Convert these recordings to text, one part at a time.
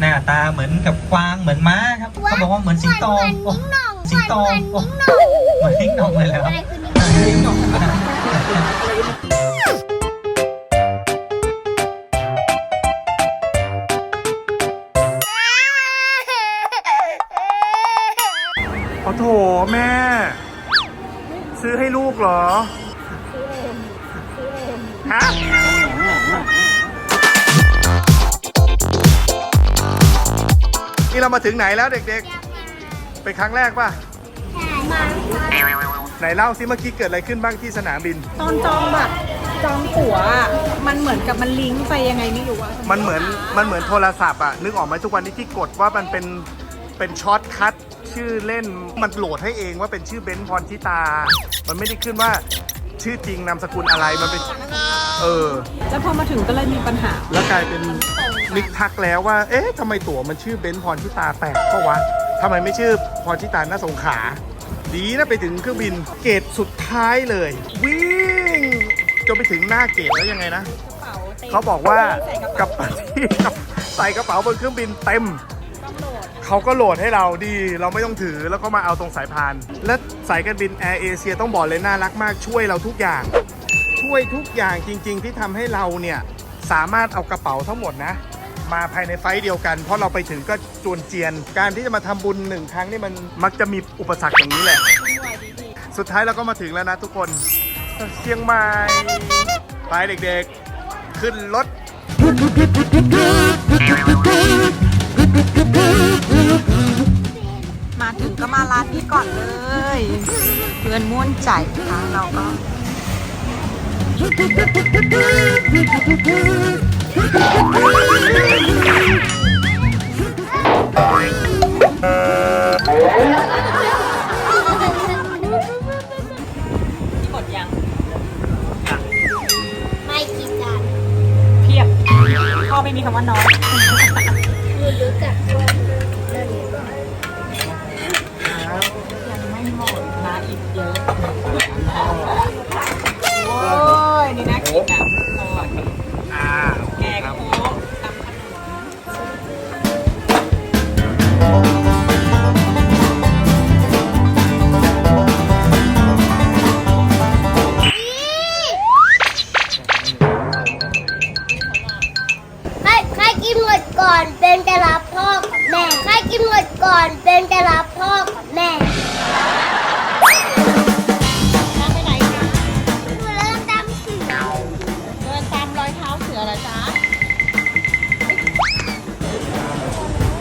หน้าตาเหมือนกับกวางเหมือนม้าครับเขาบอกว่าเหมือนสิงโตเหมือนโอ้นิ้งหน่องสิงโตเหมือนโอ้นิ้งหน่องเหมือนนิ้งหน่องเลยแล้วอะไรคือนิ้งหน่องนิ้งหน่องขอโถแม่ ซื้อให้ลูกเหรอฮะ นี่เรามาถึงไหนแล้วเด็กๆ เป็นครั้งแรกป่ะมาไหนเล่าซิเมื่อกี้เกิดอะไรขึ้นบ้างที่สนามบิน ตอนจองแบบจองตั๋วอะมันเหมือนกับมันลิงก์ไปยังไงไม่รู้อะมันเหมือนมันเหมือนโทรศัพท์อะนึกออกไหมทุกวันนี้ที่กดว่ามันเป็นเป็นช็อตคัทชื่อเล่นมันโหลดให้เองว่าเป็นชื่อเบนซ์พรชิตา มันไม่ได้ขึ้นว่า ชื่อจริงนามสกุลอะไรมันเป็นเออ แล้วพอมาถึงก็เลยมีปัญหา แล้วกลายเป็นนิกทักแล้วว่า เอ๊ะทำไมตั๋วมันชื่อเบนซ์พรชิตาแปลกก็วะทำไมไม่ชื่อพรชิตาหน้าสงขลาดีนะไปถึงเครื่องบินเกตสุดท้ายเลย วิ่งจนไปถึงหน้าเกตแล้วยังไงนะ เขาบอกว่ากระเป๋าที่ใส่กระเป๋าบนเครื่องบินเต็ม เขาก็โหลดให้เราดีเราไม่ต้องถือแล้วก็มาเอาตรงสายพาน และสายการบินแอร์เอเชียต้องบอกเลยน่ารักมากช่วยเราทุกอย่าง ช่วยทุกอย่างจริง ๆ ที่ทำให้เราเนี่ยสามารถเอากระเป๋าทั้งหมดนะ มาภายในไฟล์เดียวกัน เพราะเราไปถึงก็จวนเจียน การที่จะมาทำบุญหนึ่งครั้งนี่มันมักจะมีอุปสรรคอย่างนี้แหละ สุดท้ายเราก็มาถึงแล้วนะทุกคนเชียงใหม่ไปเด็กๆ ขึ้นรถ ถึงก็มาร้านนี้ก่อนเลย เพื่อนม่วนใจนะคะเราก็ อยเท้าเสือเหรอจ๊ะ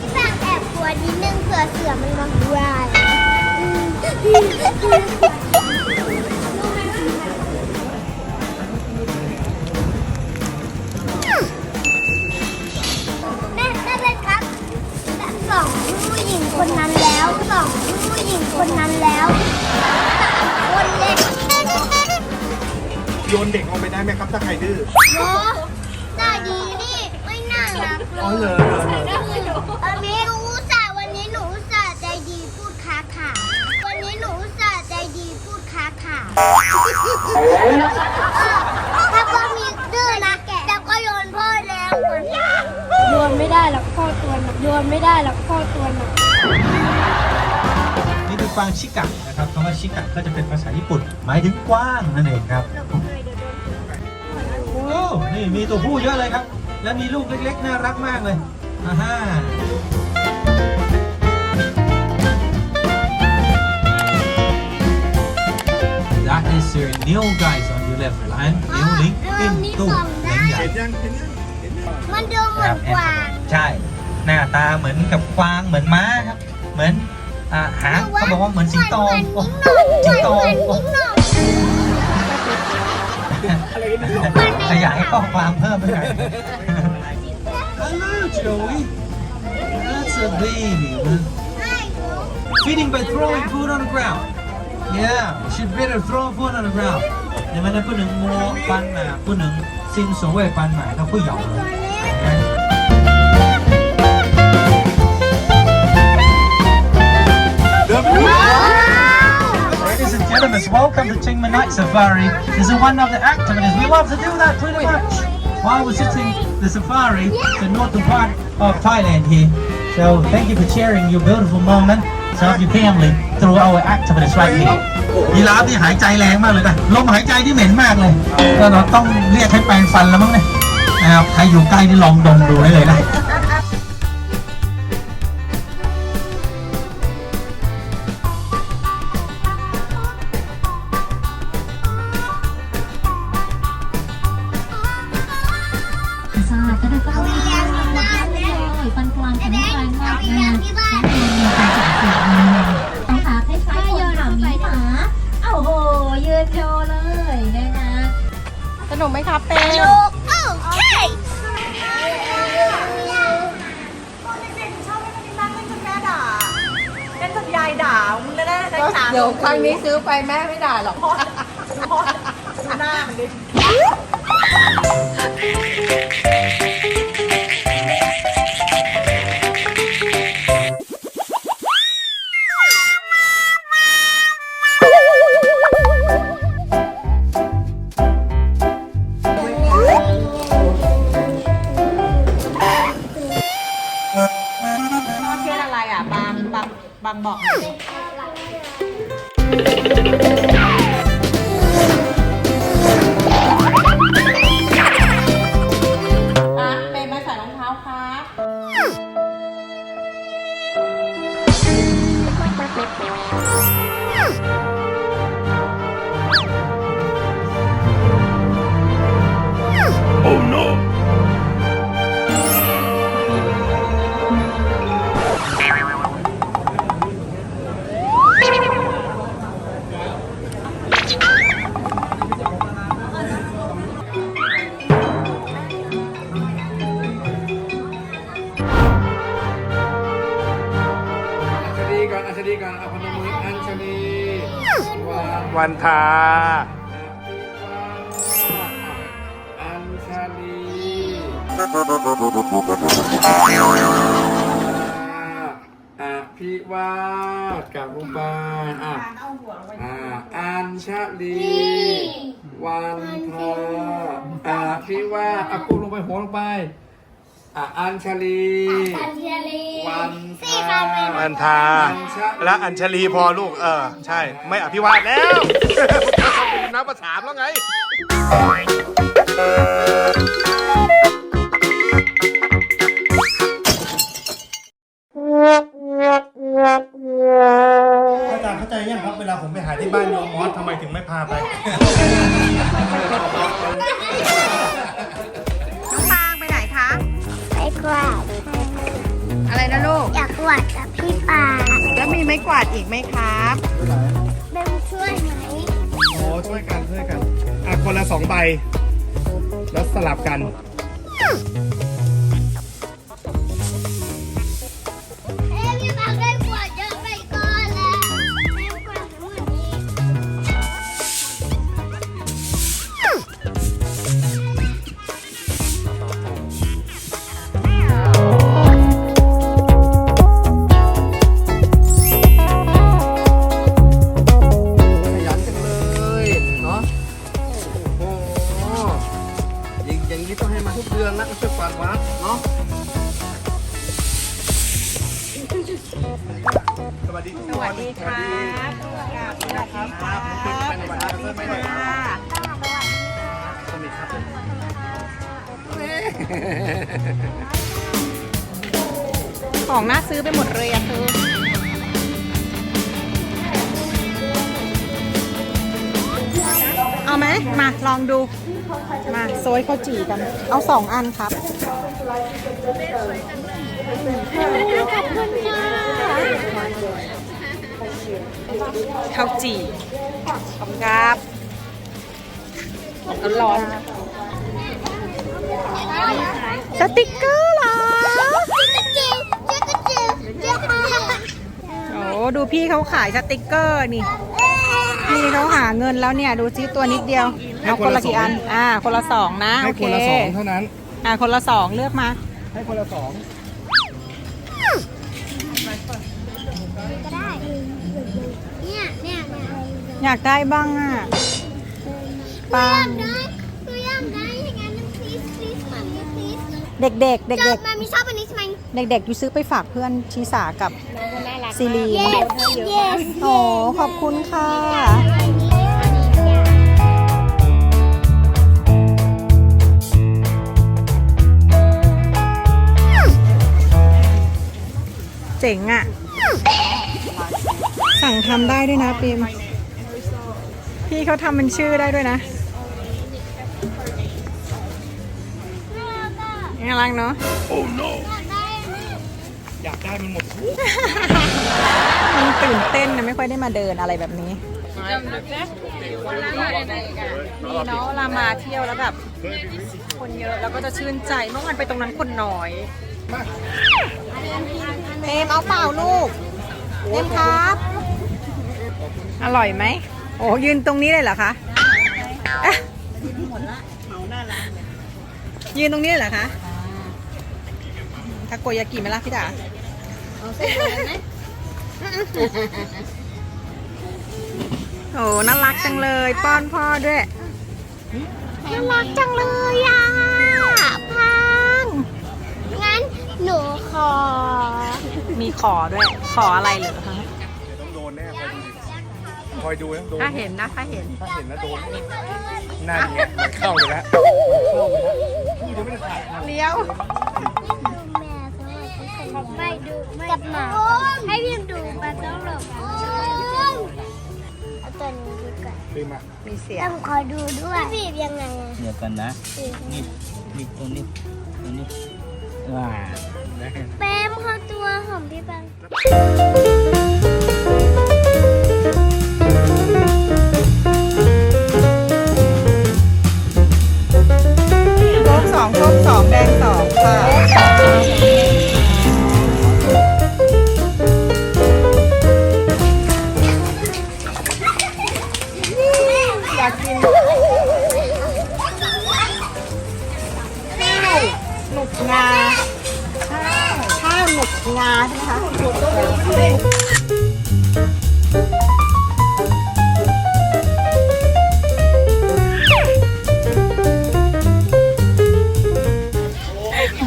พี่สั่งแอบกลัวนิดนึงเผื่อเสือมันมาดูได้แม่แม่เป็นครับสองผู้หญิงคนนั้นแล้วสองผู้หญิงคนนั้นแล้วสามคนเล็ก โยนเด็กลงไปได้ไหมครับ ถ้าใครดื้อโอ้ตาดีนี่ไม่น่ารักเล อ๋อยเหรอเหรอเหรอวันนี้หนูอุตส่าห์วันนี้หนูอุตส่าห์ใจดีพูดค้าค่ะวันนี้หนูอุตส่าห์ใจดีพูดค้าค่ะเออถ้าพ่อมีดื้อนะแต่ก็โยนพ่อแล้วโยนไม่ได้หรอกพ่อตัวหนักโยนไม่ได้หรอกพ่อตัวหนักนี่คือกวางชิกะนะครับคำว่าชิกะก็จะเป็นภาษาญี่ปุ่น หมายถึงกว้างนั่นเองครับ โอ้ นี่มีตัวผู้เยอะเลยครับ แล้วมีลูกเล็กๆ น่ารักมากเลยอ่าฮะ That is Sir Neil guys on your left line นิ้วลิงกิ้งตู้เล้งใหญ่เห็นยังเห็นยังเห็นยังมันดูเหมือนกวางใช่ หน้าตาเหมือนกับกวางเหมือนม้าครับ เหมือนอ่าหางเขาบอกว่าเหมือนสิงโตเหมือนโอ้นิ้งหน่องสิงโต เหมือน โอ้ นิ้งหน่อง ขยายข้อความเพิ่มไปหน่อย Hello Joey That's a baby man. Feeding by throwing food on the ground Yeah you should better throw food on the ground 你们能不能摸斑马不能新所谓斑马它会咬人 Ladies and gentlemen, welcome to Chiang Mai Night Safari. This is one of the activities. We love to do that pretty much. while we're visiting the safari, the northern part of Thailand here. So thank you for sharing your beautiful moment of your family through our activities right here. ยีราฟนี่หายใจแรงมากเลยนะลมหายใจที่เหม็นมากเลยก็เราต้องเรียกให้แปรงฟันแล้วมั้งเนี่ยนะครับใครอยู่ใกล้นี่ลองดมดูได้เลยนะ นุกไหมคะเป้ง Okay. เล่นกับยายด่ามึงแน่ๆได้สามเดี๋ยวครั้งนี้ซื้อไปแม่ไม่ด่าหรอก พ่อพ่อดูหน้ามันดิางวันทาอัญชลีอภิวาสกลับลงไปอะอ่าอัญชลีวันทาอภิวาสอะกุ้งลงไปหัวลงไป อะอัญชลีวันทาวันทา และอัญชลีพอลูก เออ ใช่ ไม่อภิวาทแล้วนับประสามแล้วไง กวาดอีกไหมครับ เบลช่วยไหมโอ้ช่วยกันช่วยกันอะคนละสองใบ แล้วสลับกัน ของน่าซื้อไปหมดเลยอะเธอเอาไหมมาลองดู มาโซยข้าวจี่กัน เอาสองอันครับข้าวจี่ขอบคุณครับร้อน สติกเกอร์เหรอจิ๊กกะจิ๋วจิ๊กกะจิ๋วจิ๊กกะจิ๋วโอ้ดูพี่เขาขายสติกเกอร์นี่ พี่เขาหาเงินแล้วเนี่ยดูซิตัวนิดเดียวเอาคนละกี่อัน อ่า คนละสองนะให้โอคนเคละสองเท่านั้น อ่า คนละสองเลือกมา ให้คนละสองก็ได้เนี่ยเนี่ยเนี่ยอยากได้บ้างอะหนูปัอยางกได้หนูอยากได้ เด็กๆ เด็กชอบมันไม่ชอบอันนี้ใช่ไหมๆเด็กๆอยู่ซื้อไปฝากเพื่อนชีสากับซีรีน yes yes โอ้ขอบคุณค่ะ เจ๋งอะ่ะ สั่งทำได้ด้วยนะปิมพี่เขาทำเป็นชื่อได้ด้วยนะ น่ารักเนาะอยากได้มันหมดมันตื่นเต้นนะไม่ค่อยได้มาเดินอะไรแบบนี้ดีเนาะเวลามาเที่ยวแล้วแบบคนเยอะแล้วก็จะชื่นใจเมื่อวานไปตรงนั้นคนน้อยเอ็มเอาเปล่าลูกเอ็มครับ อร่อยไหมโอ้ยืนตรงนี้เลยเหรอคะเอ๊ะยืนตรงนี้เลยเหรอคะ ทาโกยากิไหมล่ะพี่ดาโอ้น่ารักจังเลย ป้อนพ่อด้วยน่ารักจังเลยอะพังงั้นหนูขอ มีขอด้วย ขออะไรเหรอคะต้องโดนแน่คอยดูนะโดนถ้าเห็นนะถ้าเห็นถ้าเห็นแล้วโดนนั่นไงมันเข้าไปแล้วมันเข้าไปแล้วพี่จะไม่ได้ถ่ายนะเลี้ยว กว่าฟิล์มอะมีเสียต้งองคอยดูด้วยบีบยังไงอะเดี๋ยวกันนะบีบนี่นี่ตัวนี้ตัวนี้ว้า แป้มเขาตัวของพี่ปัง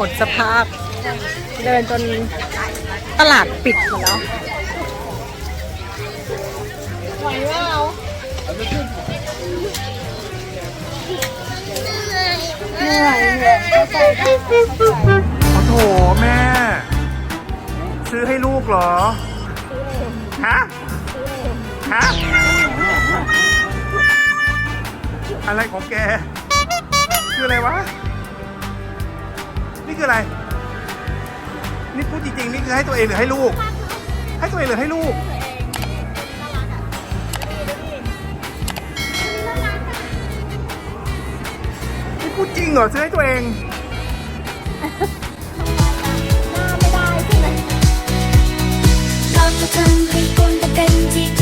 มดสภาพ เดินจนตลาดปิดหมดแล้วเหนื่อยเหนื่อยเข้าใจได้โอ้โถแม่ ซื้อให้ลูกเหรอ ฮะ ฮะ อะไรของแก คืออะไรวะ นี่คืออะไร นี่พูดจริงๆ นี่คือให้ตัวเองหรือให้ลูก ให้ตัวเองหรือให้ลูก นี่พูดจริงเหรอซื้อให้ตัวเองทำให้คุณเป็นเต็มที่แจ